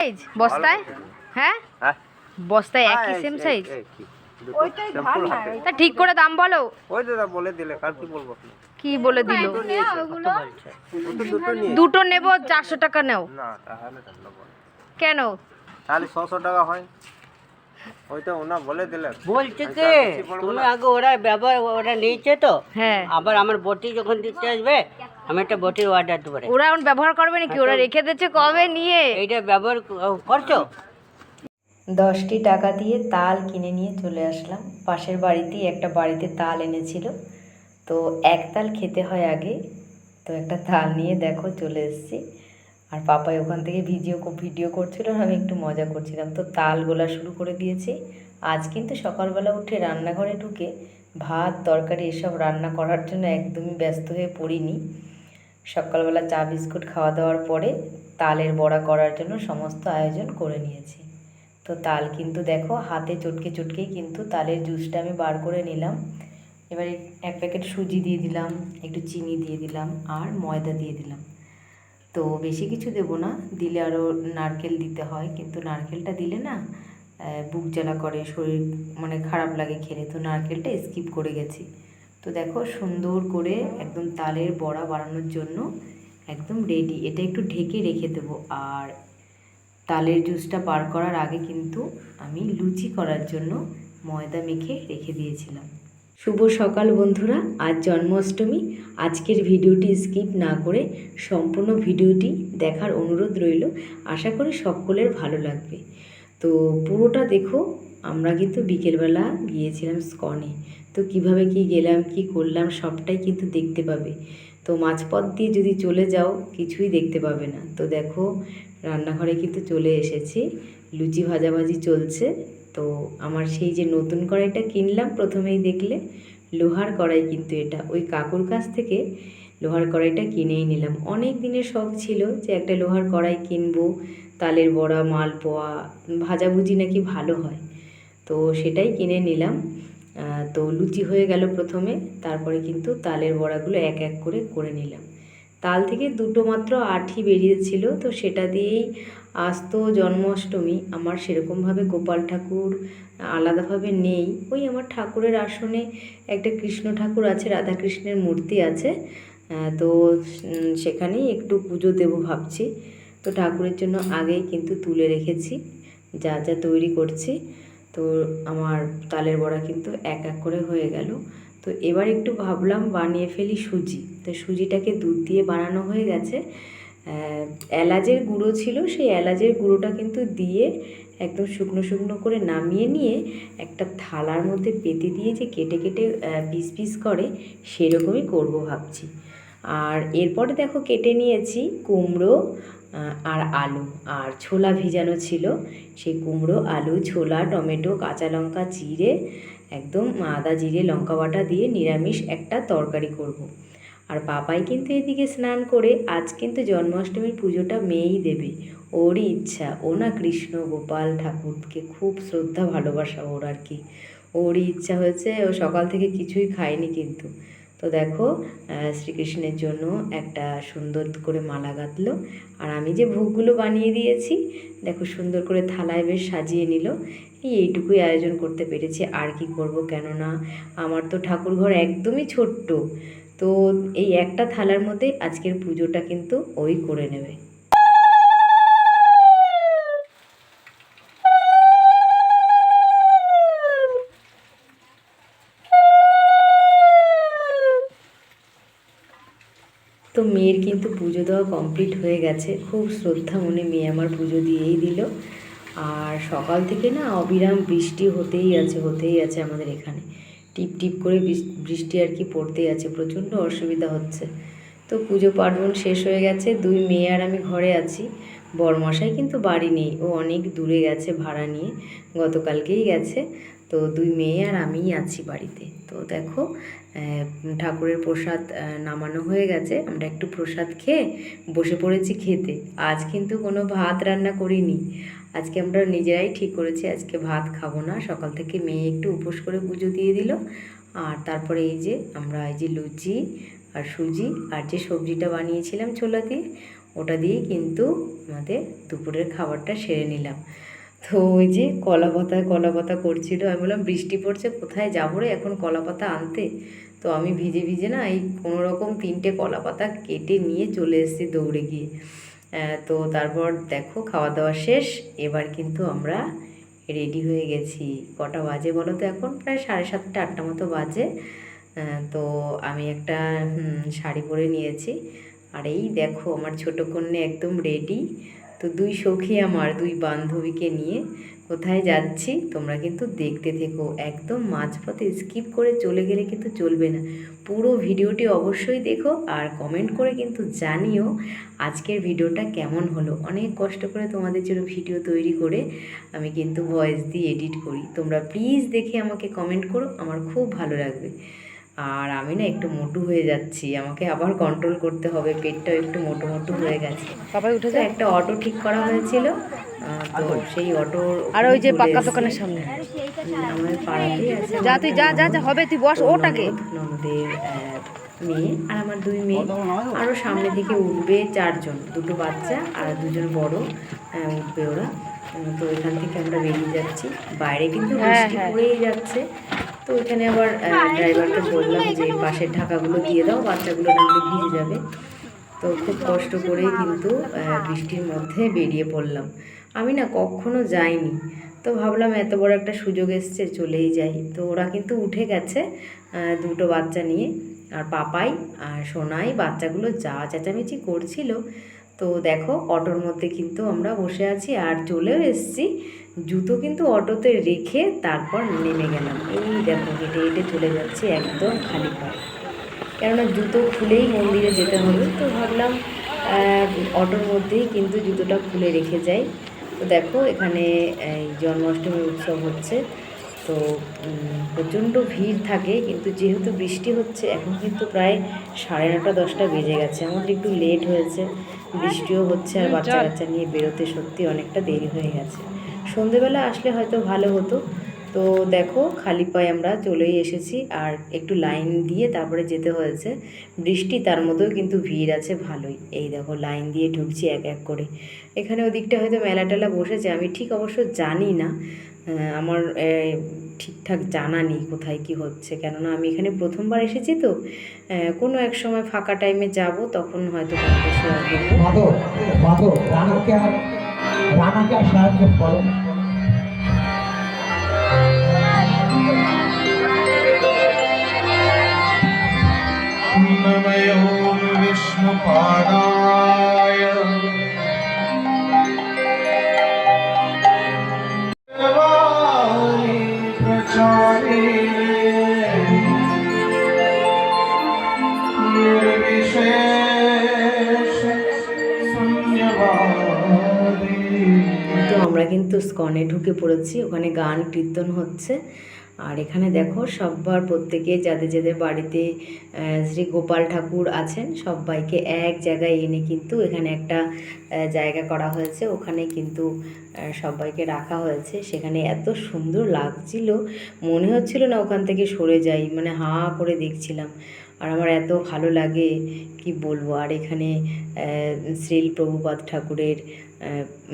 Size বস্তায়? হ্যাঁ? হ্যাঁ। বস্তায় একই হ্যাঁ, সেম সাইজ। তা ঠিক করে দাম বলো। ওই দাদা বলে দিলে কার কি বলব কি বলে দিল? দুটো নেব চারশো টাকা নাও। না তাহলে তাহলে বলো। কেন? তাহলে ছশো টাকা হয়। ওইটা ওনা বলে দিলে। বলছে কি? তুমি আগে ওরা ব্যবহার ওরা নিয়েছে তো? হ্যাঁ। আবার আমার বটি যখন দিতে আসবে আমি একটা বটির অর্ডার দেবো ওরা এখন ব্যবহার করবে নাকি? ওরা রেখে দিচ্ছে কবে? নিয়ে। এইটা ব্যবহার করছ? দশটি টাকা দিয়ে তাল কিনে নিয়ে চলে আসলাম। পাশের বাড়িতেই একটা বাড়িতে তাল এনেছিল। তো এক তাল খেতে হয় আগে। তো একটা তাল নিয়ে দেখো চলে এসেছি। আর পাপাই ওখান থেকে ভিডিও ভিডিও করছিল আর আমি একটু মজা করছিলাম। তো তাল গোলা শুরু করে দিয়েছি। আজ কিন্তু সকালবেলা উঠে রান্নাঘরে ঢুকে ভাত, তরকারি এসব রান্না করার জন্য একদমই ব্যস্ত হয়ে পড়িনি। সকালবেলা চা, বিস্কুট খাওয়া দাওয়ার পরে তালের বড়া করার জন্য সমস্ত আয়োজন করে নিয়েছি। তো তাল কিন্তু দেখো, হাতে চটকে চটকেই কিন্তু তালের জুসটা আমি বার করে নিলাম। এবারে এক প্যাকেট সুজি দিয়ে দিলাম, একটু চিনি দিয়ে দিলাম আর ময়দা দিয়ে দিলাম। তো বেশি কিছু দেবো না, দিলে আরও নারকেল দিতে হয়, কিন্তু নারকেলটা দিলে না বুক জ্বালা করে, শরীর মানে খারাপ লাগে খেলে। তো নারকেলটা স্কিপ করে গেছি। তো দেখো সুন্দর করে একদম তালের বড়া বানানোর জন্য একদম রেডি এটা একটু ঢেকে রেখে দেবো। আর তালের জুসটা পার করার আগে কিন্তু আমি লুচি করার জন্য ময়দা মেখে রেখে দিয়েছিলাম। শুভ সকাল বন্ধুরা, আজ জন্মাষ্টমী। আজকের ভিডিওটি স্কিপ না করে সম্পূর্ণ ভিডিওটি দেখার অনুরোধ রইল। আশা করি সকলের ভালো লাগবে। তো পুরোটা দেখো, আমরা কিন্তু বিকেলবেলা গিয়েছিলাম স্কনে। তো কীভাবে কি গেলাম, কি করলাম, সবটাই কিন্তু দেখতে পাবে। তো মাঝপথ দিয়ে যদি চলে যাও, কিছুই দেখতে পাবে না। তো দেখো, রান্নাঘরে কিন্তু চলে এসেছি। লুচি ভাজাভাজি চলছে। তো আমার সেই যে নতুন কড়াইটা কিনলাম প্রথমেই দেখলে, লোহার কড়াই কিন্তু এটা। ওই কাকুর কাছ থেকে লোহার কড়াইটা কিনেই নিলাম। অনেক দিনের শখ ছিল যে একটা লোহার কড়াই কিনবো তালের বড়া, মালপোয়া, ভাজাভুজি নাকি ভালো হয়। তো সেটাই কিনে নিলাম। তো লুচি হয়ে গেল প্রথমে, তারপরে কিন্তু তালের বড়াগুলো এক এক করে করে নিলাম। তাল থেকে দুটো মাত্র আঠি বেরিয়েছিল, তো সেটা দিয়েই আজ তো জন্মাষ্টমী, আমার সেরকমভাবে গোপাল ঠাকুর আলাদাভাবে নেই। ওই আমার ঠাকুরের আসনে একটা কৃষ্ণ ঠাকুর আছে রাধা কৃষ্ণের মূর্তি আছে। তো সেখানেই একটু পুজো দেবো ভাবছি। তো ঠাকুরের জন্য আগেই কিন্তু তুলে রেখেছি, যা যা তৈরি করছি। তো আমার তালের বড়া কিন্তু এক এক করে হয়ে গেল। তো এবার একটু ভাবলাম বানিয়ে ফেলি সুজি। তো সুজিটাকে দুধ দিয়ে বানানো হয়ে গেছে। এলাচের গুঁড়ো ছিল, সেই এলাচের গুঁড়োটা কিন্তু দিয়ে একদম শুকনো শুকনো করে নামিয়ে নিয়ে একটা থালার মধ্যে পেতে দিয়ে যে কেটে কেটে পিস পিস করে, সেরকমই করব ভাবছি। আর এরপরে দেখো কেটে নিয়েছি কুমড়ো আর আলু। আর ছোলা ভিজানো ছিল, সেই কুমড়ো, আলু, ছোলা, টমেটো, কাঁচা লঙ্কা চিড়ে একদম আদা, জিরে, লঙ্কা বাটা দিয়ে নিরামিষ একটা তরকারি করব। আর পাপাই কিন্তু এদিকে স্নান করে, আজ কিন্তু জন্মাষ্টমীর পুজোটা মেয়েই দেবে। ওরই ইচ্ছা, ও না কৃষ্ণ গোপাল ঠাকুরকে খুব শ্রদ্ধা ভালোবাসা ওর আর কি। ওরই ইচ্ছা হয়েছে, ও সকাল থেকে কিছুই খায়নি কিন্তু। তো দেখো শ্রীকৃষ্ণের জন্য একটা সুন্দর করে মালা গাঁথল। আর আমি যে ভোগগুলো বানিয়ে দিয়েছি, দেখো সুন্দর করে থালায় বেশ সাজিয়ে নিল। এই এইটুকুই আয়োজন করতে পেরেছি, আর কি করব কেননা, আমার তো ঠাকুর ঘর একদমই ছোট্ট। তো এই একটা থালার মধ্যে আজকের পুজোটা কিন্তু ওই করে নেবে। দেওয়া কমপ্লিট হয়ে গেছে। খুব শ্রদ্ধা মনে মেয়ে আমার পুজো দিয়েই দিল। আর সকাল থেকে না অবিরাম বৃষ্টি হতেই আছে হতেই আছে আমাদের এখানে। টিপ টিপ করে বৃষ- বৃষ্টি আর কি পড়তেই আছে, প্রচণ্ড অসুবিধা হচ্ছে। তো পুজো পার্বণ শেষ হয়ে গেছে, দুই মেয়ে আর আমি ঘরে আছি। বরমশাই কিন্তু বাড়ি নেই, ও অনেক দূরে গেছে ভাড়া নিয়ে, গতকালকেই গেছে। তো দুই মেয়ে আর আমিই আছি বাড়িতে। তো দেখো ঠাকুরের প্রসাদ নামানো হয়ে গেছে। আমরা একটু প্রসাদ খেয়ে বসে পড়েছি খেতে। আজ কিন্তু কোনো ভাত রান্না করিনি। আজকে আমরা নিজেরাই ঠিক করেছি, আজকে ভাত খাব না। সকাল থেকে মেয়ে একটু উপোস করে পুজো দিয়ে দিল। আর তারপরে এই যে আমরা এই যে লুচি আর সুজি আর যে সবজিটা বানিয়েছিলাম ছোলা দিয়ে, ওটা দিয়েই কিন্তু আমাদের দুপুরের খাবারটা সেরে নিলাম। তো ওই যে কলা পাতায় কলা পাতা করছিল। আমি বললাম, বৃষ্টি পড়ছে, কোথায় যাব রে এখন কলা পাতা আনতে? তো আমি ভিজে ভিজে না এই কোনো রকম তিনটে কলা পাতা কেটে নিয়ে চলে এসেছি দৌড়ে গিয়ে। তো তারপর দেখো খাওয়া দাওয়া শেষ। এবার কিন্তু আমরা রেডি হয়ে গেছি। কটা বাজে বলো তো এখন? প্রায় সাড়ে সাতটা, আটটা মতো বাজে। তো আমি একটা শাড়ি পরে নিয়েছি। আর এই দেখো, আমার ছোটো কন্যা একদম রেডি। তো দুই সখী আমার, দুই বান্ধবীকে নিয়ে কোথায় যাচ্ছি তোমরা কিন্তু দেখতে থেকো। একদম মাঝপথে স্কিপ করে চলে গেলে কিন্তু চলবে না। পুরো ভিডিওটি অবশ্যই দেখো আর কমেন্ট করে কিন্তু জানিও আজকের ভিডিওটা কেমন হলো। অনেক কষ্ট করে তোমাদের জন্য ভিডিও তৈরি করে আমি কিন্তু ভয়েস দিয়ে এডিট করি। তোমরা প্লিজ দেখে আমাকে কমেন্ট করো, আমার খুব ভালো লাগবে। আর আমি না একটু মোটু হয়ে যাচ্ছি আমাকে আবার কন্ট্রোল করতে হবে পেটটাও একটু মোটো মোটো হয়ে গেছে। সবাই উঠে একটা অটো ঠিক করা হয়েছিল তো সেই অটোর আর ওই যে এসেছি। দোকানের সামনে। যা তুই যা যা যা হবে তুই বস ওটাকে। ননদ, ননদের মেয়ে আর আমার দুই মেয়ে। আরও সামনে দিকে উঠবে চারজন দুটো বাচ্চা আর দুজন বড় উঠবে ওরা। তো এখান থেকে আমরা বেরিয়ে যাচ্ছি। বাইরে কিন্তু হ্যাঁ, বৃষ্টি হ্যাঁ। পড়েই যাচ্ছে। তো এখানে আবার ড্রাইভারকে বললাম যে পাশের ঢাকাগুলো দিয়ে দাও বাচ্চাগুলো নাহলে ভিজে যাবে। তো খুব কষ্ট করেই কিন্তু বৃষ্টির মধ্যে বেরিয়ে পড়লাম। আমি না কখনো যাইনি। তো ভাবলাম এত বড় একটা সুযোগ এসছে চলেই যাই। তো ওরা কিন্তু উঠে গেছে দুটো বাচ্চা নিয়ে। আর পাপাই আর সোনাই বাচ্চাগুলো যা চেঁচামেচি করছিল। তো দেখো অটোর মধ্যে কিন্তু আমরা বসে আছি। আর চলেও এসেছি। জুতো কিন্তু অটোতে রেখে তারপর নেমে গেলাম। এই দেখো হেঁটে হেঁটে চলে যাচ্ছে একদম খালি পায়ে কেননা জুতো খুলেই মন্দিরে যেতে হবে তো ভাবলাম অটোর মধ্যেই কিন্তু জুতোটা খুলে রেখে যাই। তো দেখো এখানে এই জন্মাষ্টমী উৎসব হচ্ছে তো প্রচণ্ড ভিড় থাকে কিন্তু যেহেতু বৃষ্টি হচ্ছে এখন কিন্তু প্রায় সাড়ে নটা দশটা বেজে গেছে। আমাদের একটু লেট হয়েছে বৃষ্টিও হচ্ছে আর বাচ্চা কাচ্চা নিয়ে বেরোতে সত্যি অনেকটা দেরি হয়ে গেছে। সন্ধেবেলা আসলে হয়তো ভালো হতো। তো দেখো, খালি পায়ে আমরা চলেই এসেছি। আর একটু লাইন দিয়ে তারপরে যেতে হয়েছে। বৃষ্টি তার মধ্যেও কিন্তু ভিড় আছে ভালোই। এই দেখো, লাইন দিয়ে ঢুকছি এক এক করে। এখানে ওদিকটা হয়তো মেলা টেলা বসেছে, আমি ঠিক অবশ্য জানি না। আমার ঠিকঠাক জানা নেই কোথায় কি হচ্ছে। কেননা আমি এখানে প্রথমবার এসেছি তো। কোনো এক সময় ফাঁকা টাইমে যাব, তখন হয়তো রানাকে আর রানাকে আর সাহায্য করো স্কনে ঢুকে পড়েছি, ওখানে গান, কীর্তন হচ্ছে। আর এখানে দেখো সব্বার প্রত্যেকে যাদের যাদের বাড়িতে শ্রী গোপাল ঠাকুর আছেন সবাইকে এক জায়গায় এনে কিন্তু এখানে একটা জায়গা করা হয়েছে। ওখানে কিন্তু সবাইকে রাখা হয়েছে। সেখানে এত সুন্দর লাগছিল। মনে হচ্ছিল না ওখান থেকে সরে যাই মানে হা করে দেখছিলাম। আর আমার এত ভালো লাগে, কি বলব? আর এখানে শ্রীল প্রভুপাদ ঠাকুরের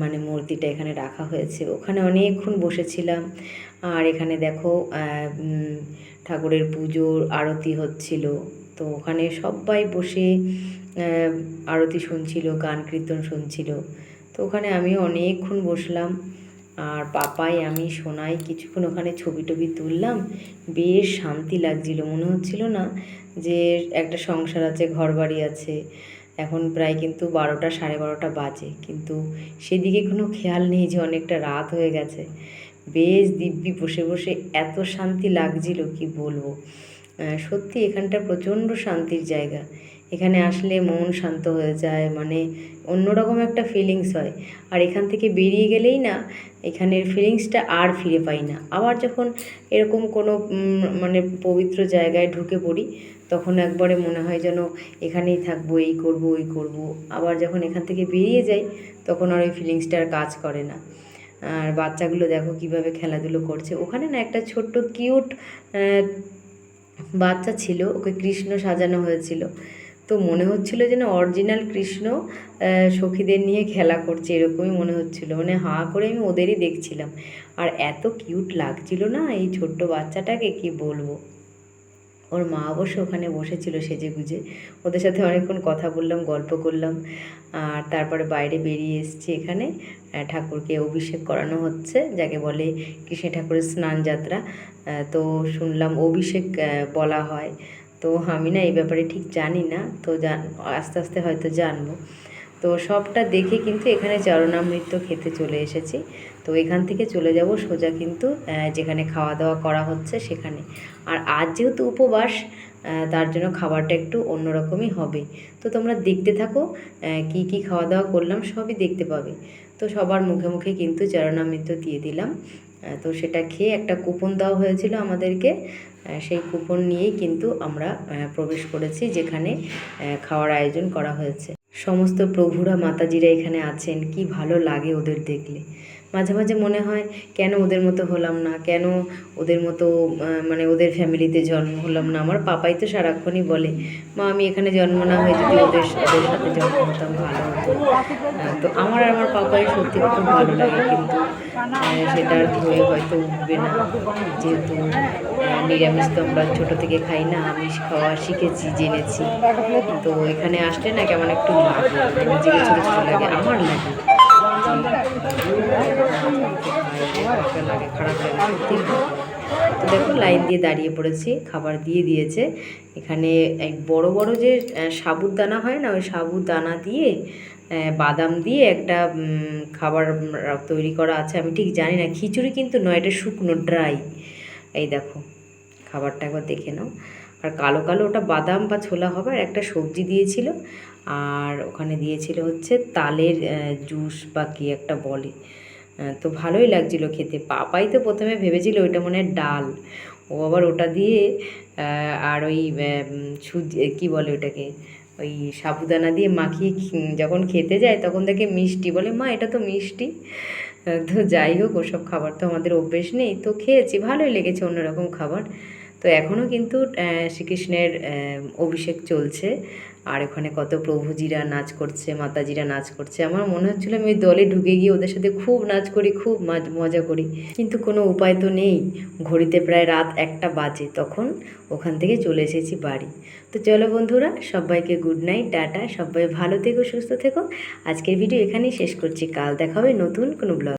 মানে মূর্তিটা এখানে রাখা হয়েছে। ওখানে অনেকক্ষণ বসেছিলাম। আর এখানে দেখো ঠাকুরের পুজোর আরতি হচ্ছিল। তো ওখানে সবাই বসে আরতি শুনছিল, গান কীর্তন শুনছিল। তো ওখানে আমি অনেকক্ষণ বসলাম। আর পাপাই, আমি, সোনাই কিছুক্ষণ ওখানে ছবি টবি তুললাম। বেশ শান্তি লাগছিল। মনে হচ্ছিল না যে একটা সংসার আছে ঘর বাড়ি আছে। এখন প্রায় কিন্তু বারোটা, সাড়ে বারোটা বাজে। কিন্তু সেদিকে কোনো খেয়াল নেই যে অনেকটা রাত হয়ে গেছে। বেশ দিব্যি বসে বসে এত শান্তি লাগছিল, কি বলব? সত্যি এখানটা প্রচণ্ড শান্তির জায়গা। এখানে আসলে মন শান্ত হয়ে যায় মানে অন্যরকম একটা ফিলিংস হয়। আর এখান থেকে বেরিয়ে গেলেই না, এখানের ফিলিংসটা আর ফিরে পাই না। আবার যখন এরকম কোনো মানে পবিত্র জায়গায় ঢুকে পড়ি, তখন একবারে মনে হয় যেন এখানেই থাকব, এই করব, ওই করব। আবার যখন এখান থেকে বেরিয়ে যাই, তখন আর ওই ফিলিংসটা আর কাজ করে না। আর বাচ্চাগুলো দেখো কীভাবে খেলাধুলো করছে। ওখানে না একটা ছোট্ট কিউট বাচ্চা ছিল, ওকে কৃষ্ণ সাজানো হয়েছিল। তো মনে হচ্ছিল যেন অরিজিনাল কৃষ্ণ সখীদের নিয়ে খেলা করছে, এরকমই মনে হচ্ছিল। মানে হাঁ করে আমি ওদেরই দেখছিলাম। আর এত কিউট লাগছিল না এই ছোট্ট বাচ্চাটাকে, কি বলব? ওর মা অবশ্য ওখানে বসেছিল সেজে গুজে ওদের সাথে অনেকক্ষণ কথা বললাম, গল্প করলাম। আর তারপরে বাইরে বেরিয়ে এসেছি এখানে। ঠাকুরকে অভিষেক করানো হচ্ছে, যাকে বলে কৃষ্ণ ঠাকুরের স্নান যাত্রা তো শুনলাম অভিষেক বলা হয়। তো আমি না এই ব্যাপারে ঠিক জানি না, তো জান, আস্তে আস্তে হয়তো জানব। তো সবটা দেখে কিন্তু এখানে চরণামৃত খেতে চলে এসেছি। তো এখান থেকে চলে যাব সোজা কিন্তু যেখানে খাওয়া দাওয়া করা হচ্ছে সেখানে। আর আজ যেহেতু উপবাস তার জন্য খাবারটা একটু অন্যরকমই হবে। তো তোমরা দেখতে থাকো কি কি খাওয়া দাওয়া করলাম সবই দেখতে পাবে। তো সবার মুখে মুখে কিন্তু চরণামৃত দিয়ে দিলাম। তো সেটা খেয়ে একটা কুপন দেওয়া হয়েছিল আমাদেরকে। সেই কুপন নিয়েই কিন্তু আমরা প্রবেশ করেছি যেখানে খাওয়ার আয়োজন করা হয়েছে। সমস্ত প্রভুরা, মাতাজিরা এখানে আছেন। কি ভালো লাগে ওদের দেখলে। মাঝে মাঝে মনে হয়, কেন ওদের মতো হলাম না? কেন ওদের মতো মানে ওদের ফ্যামিলিতে জন্ম হলাম না? আমার পাপাই তো সারাক্ষণই বলে, মা, আমি এখানে জন্ম না হয়ে যদি ওদের ওদের সাথে জন্ম হতাম, ভালো হতো। তো আমার আর আমার পাপাই সত্যি খুব ভালো লাগে কিন্তু সেটা আর ধরে হয়তো উঠবে না। যেহেতু নিরামিষ তো আমরা ছোটো থেকে খাই না, আমিষ খাওয়া শিখেছি, জেনেছি। তো এখানে আসলে না কেমন একটু লাগে, নিজেকে ছোটো ছোটো লাগে, আমার লাগে। দেখো লাইন দিয়ে দাঁড়িয়ে পড়েছি খাবার দিয়ে দিয়েছে। এখানে এক বড় বড় যে আহ, সাবুদানা হয় না ওই সাবুদানা দিয়ে বাদাম দিয়ে একটা খাবার তৈরি করা আছে। আমি ঠিক জানি না খিচুড়ি কিন্তু নয় এটা শুকনো ড্রাই। এই দেখো খাবারটা একবার দেখে নাও। আর কালো কালো ওটা বাদাম বা ছোলা হবে আর একটা সবজি দিয়েছিল। আর ওখানে দিয়েছিল হচ্ছে তালের জুস বা কি একটা বলে। তো ভালোই লাগছিল খেতে। পাপাই তো প্রথমে ভেবেছিল ওইটা মনে হয় ডাল। ও আবার ওটা দিয়ে আর ওই সুজি কী বলে ওটাকে? ওই সাবুদানা দিয়ে মাখিয়ে যখন খেতে যায় তখন দেখে মিষ্টি বলে, মা, এটা তো মিষ্টি। তো যাই হোক, ওসব খাবার তো আমাদের অভ্যেস নেই। তো খেয়েছি, ভালোই লেগেছে অন্যরকম খাবার। তো এখনও কিন্তু শ্রীকৃষ্ণের অভিষেক চলছে। আর ওখানে কত প্রভুজিরা নাচ করছে, মাতাজিরা নাচ করছে। আমার মনে হচ্ছিল আমি দলে ঢুকে গিয়ে ওদের সাথে খুব নাচ করি, খুব মজা করি। কিন্তু কোনো উপায় তো নেই। ঘড়িতে প্রায় রাত একটা বাজে, তখন ওখান থেকে চলে এসেছি বাড়ি। তো চলো বন্ধুরা, সবাইকে গুড নাইট টাটা। সবাই ভালো থেকো, সুস্থ থেকো। আজকের ভিডিও এখানেই শেষ করছি। কাল দেখা হবে নতুন কোনো ব্লগ